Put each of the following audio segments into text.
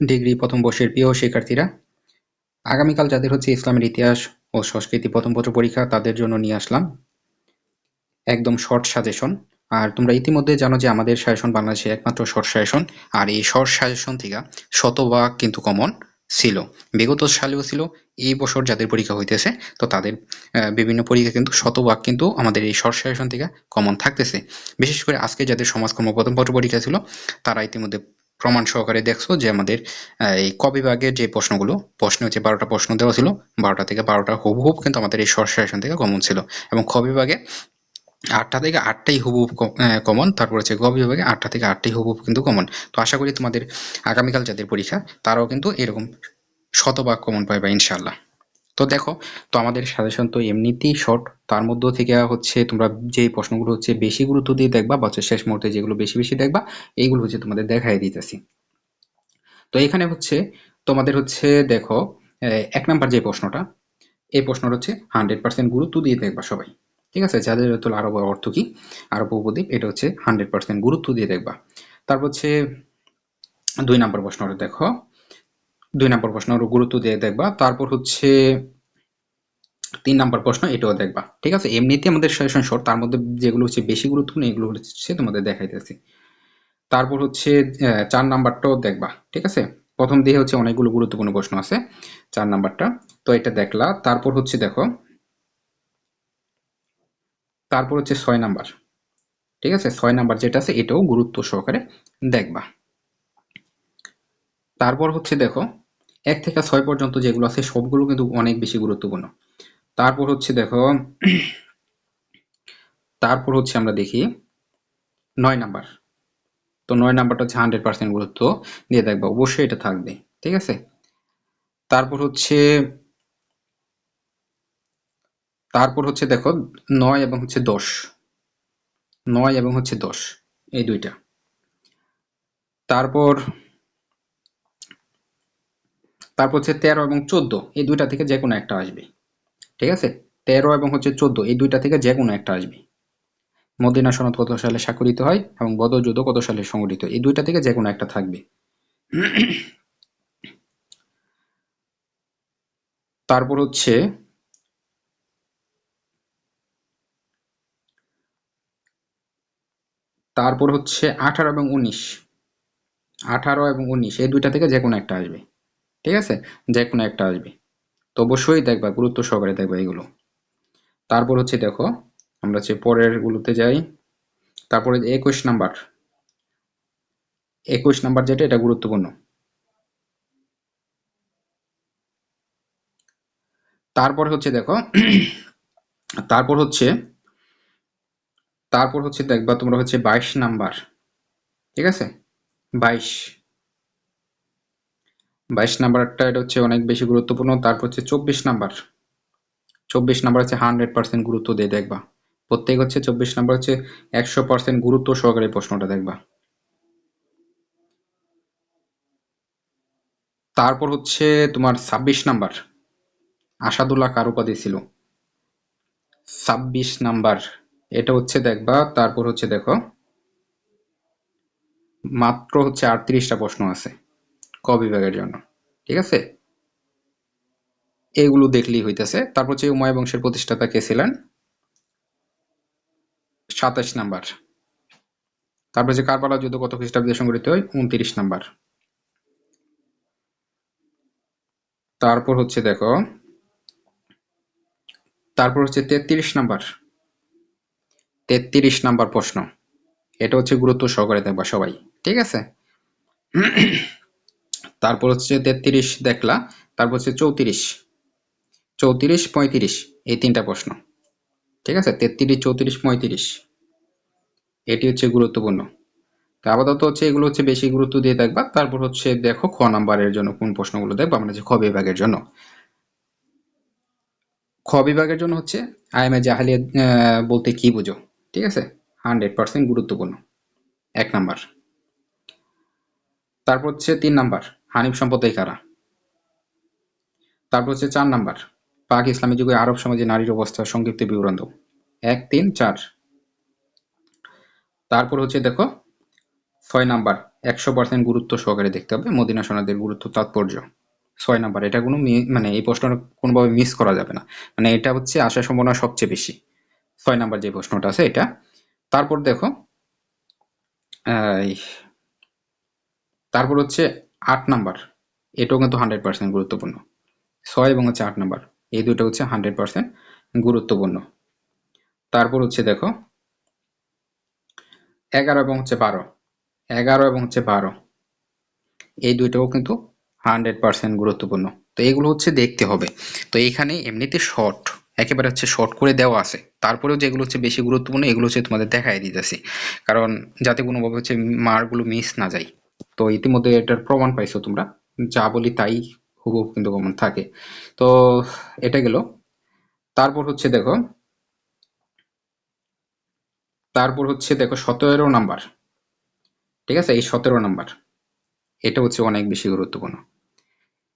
Degree প্রথম বর্ষের প্রিয় শিক্ষার্থীরা, আগামীকাল যাদের হচ্ছে ইসলামের ইতিহাস ও সংস্কৃতি প্রথম পত্র পরীক্ষা, তাদের জন্য নিয়ে আসলাম। একদম শর্ট সাজেশন আর তোমরা ইতিমধ্যে জানো যে আমাদের সাজেশন বাংলাদেশে একমাত্র শর্ট সাজেশন আর এই শর্ট সাজেশন থেকে শতভাগ কিন্তু কমন ছিল। বিগত সালেও ছিল, এই বছর যাদের পরীক্ষা হইতেছে, তো তাদের বিভিন্ন পরীক্ষা কিন্তু শতভাগ কিন্তু আমাদের এই শর্ট সাজেশন থেকে কমন থাকতেছে। বিশেষ করে আজকে যাদের সমাজকর্ম প্রথম পত্র পরীক্ষা ছিল, তারা ইতিমধ্যে প্রমাণ সহকারে দেখছ যে আমাদের এই ক বিভাগে যে প্রশ্নগুলো, প্রশ্ন হচ্ছে বারোটা প্রশ্ন দেওয়া ছিল, বারোটা থেকে বারোটা হুবহুব কিন্তু আমাদের এই শর্ট আসন থেকে কমন ছিল। এবং খ বিভাগে আটটা থেকে আটটাই হুবহুব কমন তারপর হচ্ছে গ আটটা থেকে আটটাই হুবহুব কিন্তু কমন তো আশা করি তোমাদের আগামীকাল যাদের পরীক্ষা, তারাও কিন্তু এরকম শতভাগ কমন পাইবা ইনশাল্লাহ তো দেখো, তো আমাদের সাজেশন তো এমনিতেই শর্ট তার মধ্য থেকে হচ্ছে তোমরা যে প্রশ্নগুলো হচ্ছে বেশি গুরুত্ব দিয়ে দেখবা বা শেষ মুহূর্তে যেগুলো বেশি বেশি দেখবা, এইগুলো হচ্ছে তোমাদের দেখাই দিতেছি। তো এখানে হচ্ছে তোমাদের হচ্ছে দেখো এক নাম্বার যে প্রশ্নটা, এই প্রশ্নটা হচ্ছে হান্ড্রেড পার্সেন্ট গুরুত্ব দিয়ে দেখবা সবাই। ঠিক আছে? যাদের হতো আরব অর্থ কি আরব উপদ্বীপ, এটা হচ্ছে হান্ড্রেড পার্সেন্ট গুরুত্ব দিয়ে দেখবা। তারপর হচ্ছে দুই নাম্বার প্রশ্নটা দেখো দুই নম্বর প্রশ্ন গুরুত্ব দিয়ে দেখবা। তারপর হচ্ছে তিন নাম্বার প্রশ্ন, এটাও দেখবা। ঠিক আছে? এমনিতে আমাদের সাজেশন শর্ট তার মধ্যে যেগুলো হচ্ছে বেশি গুরুত্বপূর্ণ এগুলো হচ্ছে তোমাদের দেখাইতেছি। তারপর হচ্ছে চার নাম্বারটাও দেখবা। ঠিক আছে? প্রথম দিয়ে হচ্ছে অনেকগুলো গুরুত্বপূর্ণ প্রশ্ন আছে, চার নাম্বারটা। তো এটা দেখলা। তারপর হচ্ছে দেখো, তারপর হচ্ছে ছয় নাম্বার। ঠিক আছে? ছয় নাম্বার যেটা আছে, এটাও গুরুত্ব সহকারে দেখবা। তারপর হচ্ছে দেখো এক থেকে ছয় পর্যন্ত যেগুলো আছে, সবগুলো কিন্তু অনেক বেশি গুরুত্বপূর্ণ। তারপর হচ্ছে দেখো, তারপর হচ্ছে আমরা দেখি নয় নাম্বার। তো নয় নাম্বারটা হচ্ছে হান্ড্রেড পার্সেন্ট গুরুত্ব দিয়ে দেখবা, অবশ্যই এটা থাকবে, ঠিক আছে? তারপর হচ্ছে তারপর হচ্ছে দেখো নয় এবং হচ্ছে দশ। নয় এবং হচ্ছে দশ, এই দুইটা। তারপর তারপর হচ্ছে তেরো এবং চোদ্দ, এই দুইটা থেকে যে কোনো একটা আসবে। ঠিক আছে? তেরো এবং হচ্ছে চোদ্দ, এই দুইটা থেকে যে কোনো একটা আসবে। মদিনা সনদ কত সালে স্বাক্ষরিত হয় এবং বদর যুদ্ধ কত সালে সংগঠিত এই দুইটা থেকে যে কোনো একটা থাকবে। তারপর হচ্ছে তারপর হচ্ছে আঠারো এবং উনিশ। আঠারো এবং উনিশ, এই দুইটা থেকে যে কোনো একটা আসবে। ঠিক আছে? যে কোনো একটা আসবে। তো অবশ্যই দেখবা, গুরুত্ব সহকারে দেখবা এগুলো। তারপর হচ্ছে দেখো, আমরা হচ্ছে পরের গুলোতে যাই। তারপরে একুশ নাম্বার। একুশ নাম্বার যেটা, এটা গুরুত্বপূর্ণ। তারপর হচ্ছে দেখো, তারপর হচ্ছে তারপর হচ্ছে দেখবা তোমরা হচ্ছে বাইশ নাম্বার। ঠিক আছে? বাইশ। বাইশ নাম্বারটা এটা হচ্ছে অনেক বেশি গুরুত্বপূর্ণ, তারপর হচ্ছে চব্বিশ নাম্বার। চব্বিশ নাম্বার হচ্ছে হান্ড্রেড পার্সেন্ট গুরুত্ব দিয়ে দেখবা। প্রত্যেক হচ্ছে চব্বিশ নাম্বার হচ্ছে একশো পার্সেন্ট গুরুত্ব সহকারে প্রশ্নটা দেখবা। তারপর হচ্ছে তোমার ছাব্বিশ নাম্বার। আসাদুল্লাহ কার উপাধি ছিল? ছাব্বিশ নাম্বার। এটা হচ্ছে দেখবা, তারপর হচ্ছে দেখো। মাত্র হচ্ছে আটত্রিশটা প্রশ্ন আছে। ক বিভাগের জন্য, ঠিক আছে? এগুলো দেখলেই হইতেছে। তারপর হচ্ছে উমায় বংশের প্রতিষ্ঠাতা কে ছিলেন? সাতাশ নাম্বার। তারপর হচ্ছে কারবালা যুদ্ধ কত খ্রিস্টাব্দে সংগঠিত হয়? উনত্রিশ নাম্বার। তারপর হচ্ছে দেখো, তারপর হচ্ছে তেত্রিশ নাম্বার। তেত্রিশ নাম্বার প্রশ্ন। এটা হচ্ছে গুরুত্ব সহকারে দেখবা সবাই, ঠিক আছে? তারপর হচ্ছে তেত্রিশ দেখলা, তারপর হচ্ছে চৌত্রিশ। চৌত্রিশ, পঁয়ত্রিশ, এই তিনটা প্রশ্ন। ঠিক আছে? তেত্রিশ, চৌত্রিশ, পঁয়ত্রিশ। এটি হচ্ছে গুরুত্বপূর্ণ। তো আপাতত হচ্ছে এগুলো হচ্ছে বেশি গুরুত্ব দিয়ে দেখবা। তারপর হচ্ছে দেখো খ নাম্বারের জন্য কোন প্রশ্নগুলো দেখব যে খ বিভাগের জন্য। খ বিভাগের জন্য হচ্ছে আইএমএ জাহালিয়া বলতে কি বুঝো? ঠিক আছে? হান্ড্রেড পার্সেন্ট গুরুত্বপূর্ণ। এক নাম্বার। তারপর হচ্ছে তিন নাম্বার। হানিফ সম্প্রদায় কারা? তারপর হচ্ছে চার নাম্বার। পাক ইসলামী যুগে আরব সমাজে নারীর অবস্থা সংক্ষিপ্ত বিবরণ দাও। এক, তিন, চার। তারপর হচ্ছে দেখো, ছয় নাম্বার, একশো পার্সেন্ট গুরুত্ব সহকারে দেখতে হবে, মদিনা সোনাদের গুরুত্ব, তাৎপর্য। ছয় নাম্বার, এটা কোনো মানে এই প্রশ্নটা কোনোভাবে মিস করা যাবে না। মানে এটা হচ্ছে আসার সম্ভাবনা সবচেয়ে বেশি। ছয় নাম্বার যে প্রশ্নটা আছে এটা। তারপর দেখো তারপর হচ্ছে আট নাম্বার। এটাও কিন্তু হান্ড্রেড পার্সেন্ট গুরুত্বপূর্ণ। ছয় এবং হচ্ছে আট নাম্বার। এই দুটো হচ্ছে হান্ড্রেড পার্সেন্ট গুরুত্বপূর্ণ। তারপর হচ্ছে দেখো, এগারো এবং হচ্ছে বারো। এগারো এবং হচ্ছে বারো। এই দুইটাও কিন্তু হান্ড্রেড পার্সেন্ট গুরুত্বপূর্ণ। তো এগুলো হচ্ছে দেখতে হবে। তো এখানে এমনিতে শর্ট একেবারে হচ্ছে শর্ট করে দেওয়া আছে। তারপরেও যেগুলো হচ্ছে বেশি গুরুত্বপূর্ণ, এগুলো হচ্ছে তোমাদের দেখাই দিতেছি। কারণ যাতে কোনোভাবে হচ্ছে মার্কগুলো মিস না যায়। তো ইতিমধ্যে এটার প্রমাণ পাইছো তোমরা। যা বলি তাই হুবহু কিন্তু কমন থাকে। তো এটা গেল। তারপর হচ্ছে দেখো। তারপর হচ্ছে দেখো সতেরো নাম্বার। ঠিক আছে? এই সতেরো নাম্বার। এটা হচ্ছে অনেক বেশি গুরুত্বপূর্ণ।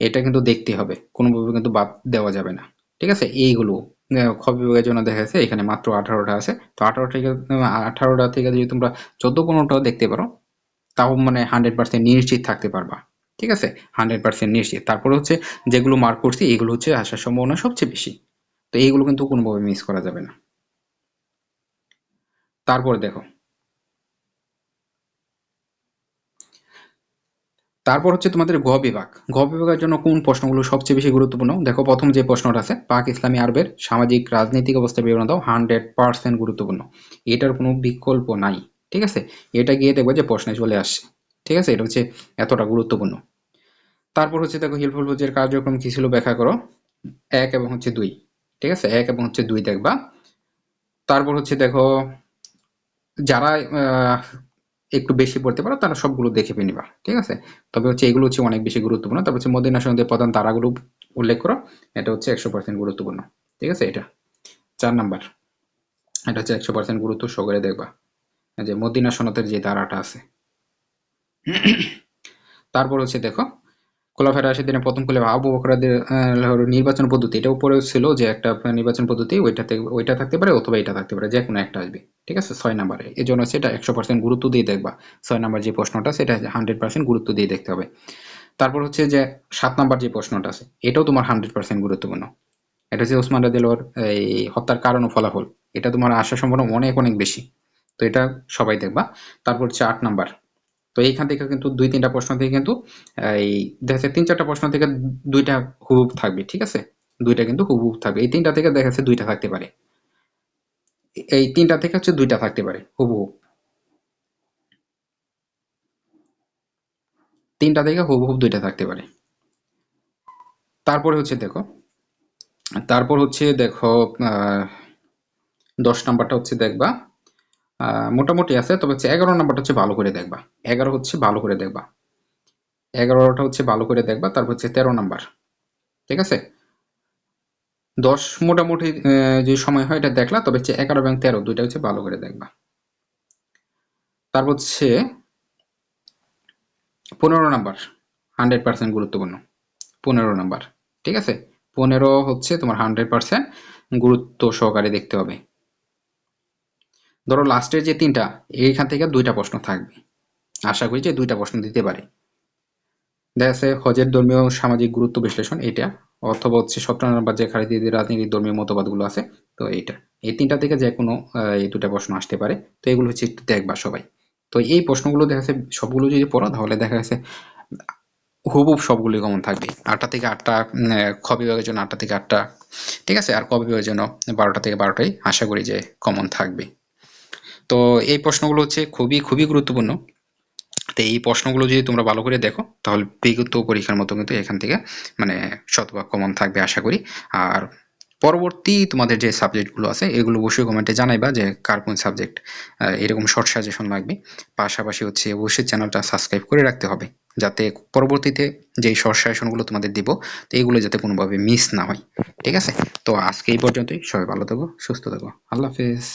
এটা কিন্তু দেখতে হবে। কোনোভাবে কিন্তু বাদ দেওয়া যাবে না। ঠিক আছে? এইগুলো। আহ, খ বিভাগের জন্য দেখা যাচ্ছে এখানে মাত্র আঠারোটা আছে। তো আঠারো থেকে আঠারোটা থেকে যদি তোমরা চোদ্দ পনেরোটাও দেখতে পারো তাও মানে হান্ড্রেড পার্সেন্ট নিশ্চিত থাকতে পারবা। ঠিক আছে? হান্ড্রেড পার্সেন্ট নিশ্চিত। তারপরে হচ্ছে যেগুলো মার্ক করছি, এগুলো হচ্ছে আসার সম্ভাবনা সবচেয়ে বেশি। তো এইগুলো কিন্তু কোনোভাবে মিস করা যাবে না। তারপর দেখো। তারপর হচ্ছে তোমাদের গ বিভাগ। গ বিভাগের জন্য কোন প্রশ্নগুলো সবচেয়ে বেশি গুরুত্বপূর্ণ? দেখো, প্রথম যে প্রশ্নটা আছে, পাক ইসলামী আরবের সামাজিক রাজনৈতিক অবস্থার বিবরণ দাও হান্ড্রেড পার্সেন্ট গুরুত্বপূর্ণ। এটার কোনো বিকল্প নাই। ঠিক আছে? এটা গিয়ে দেখব যে প্রশ্নে চলে আসছে। ঠিক আছে? এটা হচ্ছে এতটা গুরুত্বপূর্ণ। তারপর হচ্ছে দেখো হিলফুল ফৌজের কার্যক্রম কি ছিল ব্যাখ্যা করো। এক এবং হচ্ছে দুই। ঠিক আছে? এক এবং হচ্ছে দুই দেখবা। তারপর হচ্ছে দেখো যারা একটু বেশি পড়তে পারো, তারা সবগুলো দেখে নিবা। ঠিক আছে? তবে হচ্ছে এগুলো হচ্ছে অনেক বেশি গুরুত্বপূর্ণ। তারপর হচ্ছে মদিনা সনদের প্রধান তারাগুলো উল্লেখ করো। এটা হচ্ছে একশো পার্সেন্ট গুরুত্বপূর্ণ। ঠিক আছে? এটা চার নাম্বার। এটা হচ্ছে একশো পার্সেন্ট গুরুত্ব সহকারে দেখবা। যে মদিনা সনদের যে তারাটা আছে। তারপর হচ্ছে দেখো খোলাফেরা রাশিদিনের প্রথম খোলে আবু বকরাদের নির্বাচন পদ্ধতি। এটা উপরে ছিল যে একটা নির্বাচন পদ্ধতি, ওইটা থেকে, ওইটা থাকতে পারে অথবা এটা থাকতে পারে যে কোনো একটা আসবে। ঠিক আছে? ছয় নাম্বারে। এই জন্য সেটা একশো পার্সেন্ট গুরুত্ব দিয়ে দেখবা। ছয় নাম্বার যে প্রশ্নটা, সেটা হান্ড্রেড পার্সেন্ট গুরুত্ব দিয়ে দেখতে হবে। তারপর হচ্ছে যে সাত নাম্বার যে প্রশ্নটা আছে, এটাও তোমার হান্ড্রেড পার্সেন্ট গুরুত্বপূর্ণ। এটা হচ্ছে ওসমান রাদিলোর এই হত্যার কারণ ও ফলাফল। এটা তোমার আশা সম্ভাবনা অনেক অনেক বেশি। তো এটা সবাই দেখবা। তারপর হচ্ছে আট নাম্বার। তো এইখান থেকে কিন্তু দুই, তিনটা প্রশ্ন থেকে কিন্তু, এই দেখা যাচ্ছে তিন, চারটা প্রশ্ন থেকে দুইটা হুবহুব থাকবে, ঠিক আছে? দুইটা কিন্তু হুবহুব থাকবে। এই তিনটা থেকে দেখা যাচ্ছে দুইটা থাকতে পারে। এই তিনটা থেকে হচ্ছে দুইটা থাকতে পারে হুবহুব তিনটা থেকে হুবহুব দুইটা থাকতে পারে। তারপরে হচ্ছে দেখো, তারপর হচ্ছে দেখো দশ নাম্বারটা হচ্ছে দেখবা। মোটামুটি আছে। তবে হচ্ছে এগারো নাম্বারটা হচ্ছে ভালো করে দেখবা। এগারো হচ্ছে ভালো করে দেখবা। এগারোটা হচ্ছে ভালো করে দেখবা, তারপর হচ্ছে তেরো নাম্বার। ঠিক আছে? দশ মোটামুটি যে সময় হয় এটা দেখলা, তবে হচ্ছে এগারো এবং তেরো দুইটা হচ্ছে ভালো করে দেখবা। তারপর হচ্ছে পনেরো নাম্বার, হান্ড্রেড পার্সেন্ট গুরুত্বপূর্ণ। পনেরো নাম্বার। ঠিক আছে? পনেরো হচ্ছে তোমার হান্ড্রেড পার্সেন্ট গুরুত্ব সহকারে দেখতে হবে। ধরো লাস্টের যে তিনটা, এইখান থেকে দুইটা প্রশ্ন থাকবে। আশা করি যে দুইটা প্রশ্ন দিতে পারে। দেখা যাচ্ছে হজের ধর্মীয় সামাজিক গুরুত্ব বিশ্লেষণ এটা অথবা হচ্ছে সতেরো নম্বর যে খারিদিদের রাজনীতির ধর্মীয় মতবাদগুলো আছে, তো এইটা। এই তিনটা থেকে যে কোনো এই দুটা প্রশ্ন আসতে পারে। তো এগুলো হচ্ছে একটু দেখবা সবাই। তো এই প্রশ্নগুলো দেখা যাচ্ছে সবগুলো যদি পড়ো, তাহলে দেখা যাচ্ছে হুবহুব সবগুলোই কমন থাকবে। আটটা থেকে আটটা খ বিভাগের জন্য আটটা থেকে আটটা, ঠিক আছে? আর ক বিভাগের জন্য বারোটা থেকে বারোটাই আশা করি যে কমন থাকবে। তো এই প্রশ্নগুলো হচ্ছে খুবই খুবই গুরুত্বপূর্ণ। তো এই প্রশ্নগুলো যদি তোমরা ভালো করে দেখো, তাহলে বিগত পরীক্ষার মতো কিন্তু এখান থেকে মানে শতভাগ কমন থাকবে আশা করি। আর পরবর্তী তোমাদের যে সাবজেক্টগুলো আছে, এগুলো অবশ্যই কমেন্টে জানাইবা যে কার কোন সাবজেক্ট এরকম শর্ট সাজেশন লাগবে। পাশাপাশি হচ্ছে অবশ্যই চ্যানেলটা সাবস্ক্রাইব করে রাখতে হবে, যাতে পরবর্তীতে যেই শর্ট সাজেশনগুলো তোমাদের দিব, তো এগুলো যাতে কোনোভাবে মিস না হয়। ঠিক আছে? তো আজকে এই পর্যন্তই। সবাই ভালো থাকো, সুস্থ থাকো। আল্লাহ হাফেজ।